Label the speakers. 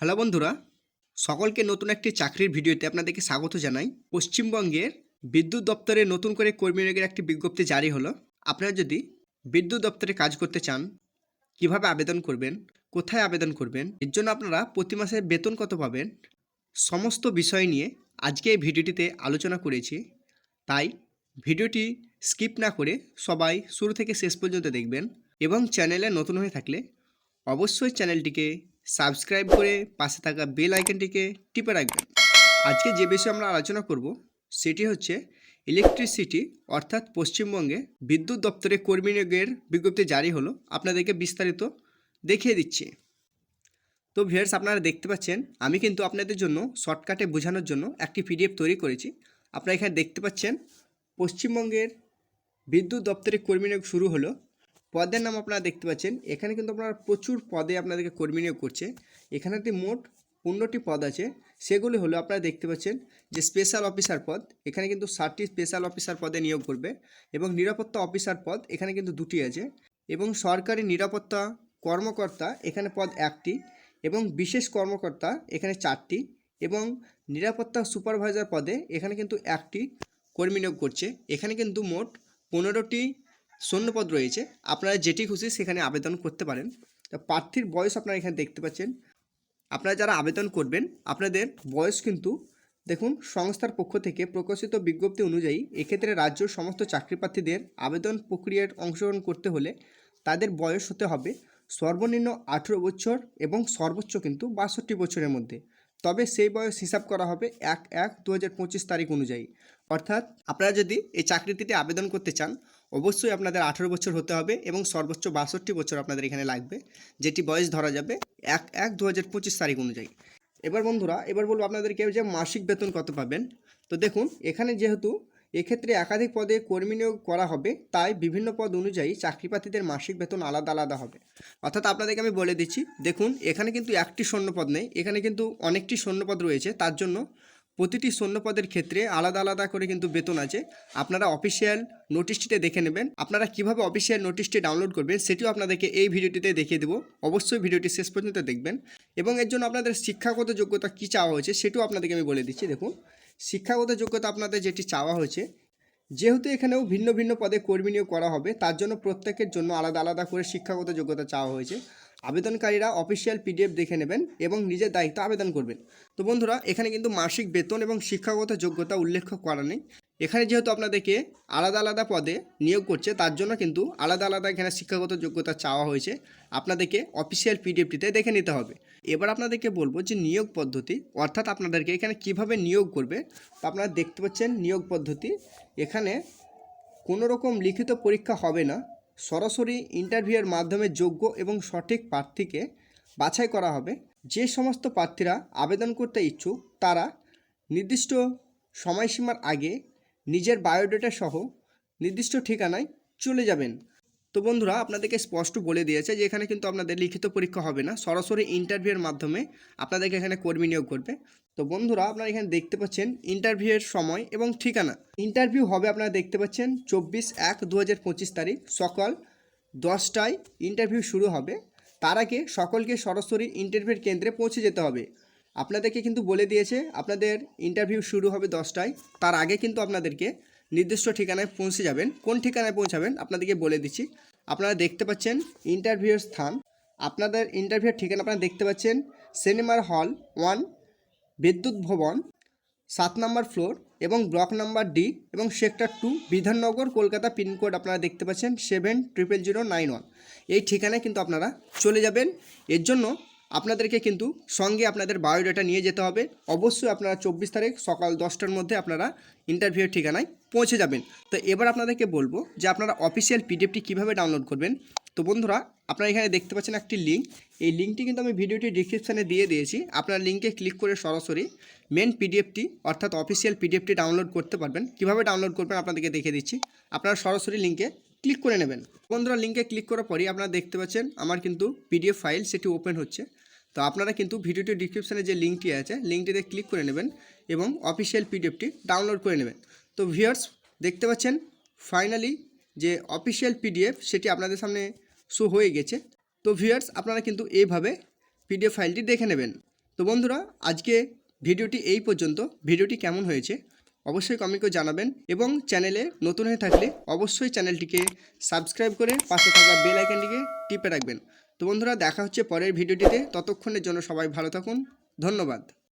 Speaker 1: Hello বন্ধুরা, সকলকে নতুন একটি চাকরির ভিডিওতে আপনাদেরকে স্বাগত জানাই। পশ্চিমবঙ্গের বিদ্যুৎ দপ্তরে নতুন করে কর্মী নিয়োগের একটি বিজ্ঞপ্তি জারি হলো। আপনারা যদি বিদ্যুৎ দপ্তরে কাজ করতে চান, কীভাবে আবেদন করবেন, কোথায় আবেদন করবেন, এর জন্য আপনারা প্রতি মাসে বেতন কত পাবেন, সমস্ত বিষয় নিয়ে আজকে এই ভিডিওটিতে আলোচনা করেছি। তাই ভিডিওটি স্কিপ না করে সবাই শুরু থেকে শেষ পর্যন্ত দেখবেন এবং চ্যানেলে নতুন হয়ে থাকলে অবশ্যই চ্যানেলটিকে সাবস্ক্রাইব করে পাশে থাকা বেল আইকনটিকে টিপে রাখবেন। আজকে যে বিষয়ে আমরা আলোচনা করব, সেটি হচ্ছে ইলেকট্রিসিটি অর্থাৎ পশ্চিমবঙ্গে বিদ্যুৎ দপ্তরে কর্মী নিয়োগের বিজ্ঞপ্তি জারি হলো। আপনাদেরকে বিস্তারিত দেখিয়ে দিচ্ছি। তো ভিউয়ার্স আপনারা দেখতে পাচ্ছেন, আমি কিন্তু আপনাদের জন্য শর্টকাটে বোঝানোর জন্য একটি পিডিএফ তৈরি করেছি। আপনারা এখানে দেখতে পাচ্ছেন, পশ্চিমবঙ্গের বিদ্যুৎ দপ্তরে কর্মী নিয়োগ শুরু হলো। পদের নাম আপনারা দেখতে পাচ্ছেন। এখানে কিন্তু আপনারা প্রচুর পদে আপনাদেরকে কর্মী নিয়োগ করছে। এখানেতে মোট পনেরোটি পদ আছে। সেগুলি হলো আপনারা দেখতে পাচ্ছেন যে স্পেশাল অফিসার পদ, এখানে কিন্তু ষাটটি স্পেশাল অফিসার পদে নিয়োগ করবে এবং নিরাপত্তা অফিসার পদ, এখানে কিন্তু দুটি আছে এবং সরকারি নিরাপত্তা কর্মকর্তা, এখানে পদ একটি এবং বিশেষ কর্মকর্তা, এখানে চারটি এবং নিরাপত্তা সুপারভাইজার পদে এখানে কিন্তু একটি কর্মী নিয়োগ করছে। এখানে কিন্তু মোট পনেরোটি শূন্যপদ রয়েছে। আপনারা যেটি খুশি সেখানে আবেদন করতে পারেন। তো প্রার্থীর বয়স আপনারা এখানে দেখতে পাচ্ছেন। আপনারা যারা আবেদন করবেন, আপনাদের বয়স কিন্তু দেখুন সংস্থার পক্ষ থেকে প্রকাশিত বিজ্ঞপ্তি অনুযায়ী এক্ষেত্রে রাজ্যের সমস্ত চাকরি প্রার্থীদের আবেদন প্রক্রিয়ার অংশগ্রহণ করতে হলে তাদের বয়স হতে হবে সর্বনিম্ন আঠেরো বছর এবং সর্বোচ্চ কিন্তু বাষট্টি বছরের মধ্যে। তবে সেই বয়স হিসাব করা হবে এক এক দু তারিখ অনুযায়ী। অর্থাৎ আপনারা যদি এই চাকরিটিতে আবেদন করতে চান অবশ্যই আপনাদের আঠেরো বছর হতে হবে এবং সর্বোচ্চ বাষট্টি বছর আপনাদের এখানে লাগবে, যেটি বয়স ধরা যাবে এক এক দু হাজার পঁচিশ তারিখ অনুযায়ী। এবার বন্ধুরা, এবার বলব আপনাদেরকে যে মাসিক বেতন কত পাবেন? তো দেখুন, এখানে যেহেতু এক্ষেত্রে একাধিক পদে কর্মী নিয়োগ করা হবে, তাই বিভিন্ন পদ অনুযায়ী চাকরিপ্রার্থীদের মাসিক বেতন আলাদা আলাদা হবে। অর্থাৎ আপনাদেরকে আমি বলে দিচ্ছি, দেখুন, এখানে কিন্তু একটি শূন্যপদ নেই, এখানে কিন্তু অনেকটি শূন্যপদ রয়েছে, তার জন্য প্রতিটি শূন্যপদের ক্ষেত্রে আলাদা আলাদা করে কিন্তু বেতন আছে। আপনারা অফিসিয়াল নোটিশটিতে দেখে নেবেন। আপনারা কীভাবে অফিসিয়াল নোটিশটি ডাউনলোড করবেন সেটিও আপনাদেরকে এই ভিডিওটিতে দেখিয়ে দেবো। অবশ্যই ভিডিওটি শেষ পর্যন্ত দেখবেন। এবং এর জন্য আপনাদের শিক্ষাগত যোগ্যতা কী চাওয়া হয়েছে সেটিও আপনাদেরকে আমি বলে দিচ্ছি। দেখুন, শিক্ষাগত যোগ্যতা আপনাদের যেটি চাওয়া হয়েছে, যেহেতু এখানেও ভিন্ন ভিন্ন পদে কর্মী নিয়োগ করা হবে, তার জন্য প্রত্যেকের জন্য আলাদা আলাদা করে শিক্ষাগত যোগ্যতা চাওয়া হয়েছে। আবেদনকারীরা অফিসিয়াল পিডিএফ দেখে নেবেন এবং নিজের দায়িত্ব আবেদন করবেন। তো বন্ধুরা, এখানে কিন্তু মাসিক বেতন এবং শিক্ষাগত যোগ্যতা উল্লেখ করা নেই। এখানে যেহেতু আপনাদেরকে আলাদা আলাদা পদে নিয়োগ করছে, তার জন্য কিন্তু আলাদা আলাদা এখানে শিক্ষাগত যোগ্যতা চাওয়া হয়েছে। আপনাদেরকে অফিসিয়াল পিডিএফটিতে দেখে নিতে হবে। এবার আপনাদেরকে বলব যে নিয়োগ পদ্ধতি, অর্থাৎ আপনাদেরকে এখানে কীভাবে নিয়োগ করবে, তো আপনারা দেখতে পাচ্ছেন নিয়োগ পদ্ধতি। এখানে কোনো রকম লিখিত পরীক্ষা হবে না সরাসরি ইন্টারভিউয়ের মাধ্যমে যোগ্য এবং সঠিক প্রার্থীকে বাছাই করা হবে। যে সমস্ত প্রার্থীরা আবেদন করতে ইচ্ছুক, তারা নির্দিষ্ট সময়সীমার আগে নিজের বায়োডেটা সহ নির্দিষ্ট ঠিকানায় চলে যাবেন। তো বন্ধুরা, আপনাদেরকে স্পষ্ট বলে দিয়েছে যে এখানে কিন্তু আপনাদের লিখিত পরীক্ষা হবে না। সরাসরি ইন্টারভিউয়ের মাধ্যমে আপনাদেরকে এখানে কর্মী নিয়োগ করবে। তো বন্ধুরা আপনারা এখানে দেখতে পাচ্ছেন ইন্টারভিউয়ের সময় এবং ঠিকানা। ইন্টারভিউ হবে আপনারা দেখতে পাচ্ছেন চব্বিশ এক দু তারিখ সকাল দশটায় ইন্টারভিউ শুরু হবে। তার আগে সকলকে সরাসরি ইন্টারভিউর কেন্দ্রে পৌঁছে যেতে হবে। আপনাদেরকে কিন্তু বলে দিয়েছে আপনাদের ইন্টারভিউ শুরু হবে দশটায়। তার আগে কিন্তু আপনাদেরকে নির্দিষ্ট ঠিকানায় পৌঁছে যাবেন। কোন ঠিকানায় পৌঁছাবেন আপনাদেরকে বলে দিচ্ছি। আপনারা দেখতে পাচ্ছেন ইন্টারভিউয়ের স্থান। আপনাদের ইন্টারভিউয়ের ঠিকানা আপনারা দেখতে পাচ্ছেন সিনেমার হল ওয়ান বিদ্যুৎ ভবন, সাত নম্বর ফ্লোর এবং ব্লক নাম্বার ডি এবং sector two Bidhannagar, Kolkata pin code আপনারা দেখতে পাচ্ছেন seven triple zero nine one. এই ঠিকানায় কিন্তু আপনারা চলে যাবেন। এর জন্য আপনাদেরকে কিন্তু সঙ্গে আপনাদের বায়োডাটা নিয়ে যেতে হবে। অবশ্যই আপনারা চব্বিশ তারিখ সকাল দশটার মধ্যে আপনারা ইন্টারভিউয়ের ঠিকানায় পৌঁছে যাবেন। তো এবার আপনাদেরকে বলব যে আপনারা অফিসিয়াল পিডিএফটি কীভাবে ডাউনলোড করবেন তো বন্ধুরা, আপনারা এখানে দেখতে পাচ্ছেন একটি লিঙ্ক এই লিঙ্কটি কিন্তু আমি ভিডিওটি ডিসক্রিপশানে দিয়ে দিয়েছি। আপনার লিঙ্কে ক্লিক করে সরাসরি মেন পিডিএফটি অর্থাৎ অফিসিয়াল পিডিএফটি ডাউনলোড করতে পারবেন। কীভাবে ডাউনলোড করবেন আপনাদেরকে দেখিয়ে দিচ্ছি। আপনারা সরাসরি লিঙ্কে ক্লিক করে নেবেন। বন্ধুরা লিঙ্কে ক্লিক করার পরই আপনারা দেখতে পাচ্ছেন আমার কিন্তু পিডিএফ ফাইল সেটি ওপেন হচ্ছে। তো আপনারা কিন্তু ভিডিওটির ডিসক্রিপশানে যে লিঙ্কটি আছে লিঙ্কটিতে ক্লিক করে নেবেন এবং অফিসিয়াল পিডিএফটি ডাউনলোড করে নেবেন। তো ভিউয়ার্স দেখতে পাচ্ছেন ফাইনালি যে অফিসিয়াল পিডিএফ সেটি আপনাদের সামনে শো হয়ে গেছে। তো ভিউয়ার্স আপনারা কিন্তু এইভাবে পিডিএফ ফাইলটি দেখে নেবেন। তো বন্ধুরা, আজকে ভিডিওটি এই পর্যন্ত। ভিডিওটি কেমন হয়েছে অবশ্যই কমেন্ট জানাবেন এবং চ্যানেলে নতুন হয়ে থাকলে অবশ্যই চ্যানেলটিকে সাবস্ক্রাইব করে পাশে থাকা বেল আইকনটিকে টিপে রাখবেন। তো বন্ধুরা, দেখা হচ্ছে পরের ভিডিওটিতে। ততক্ষণের জন্য সবাই ভালো থাকুন। ধন্যবাদ।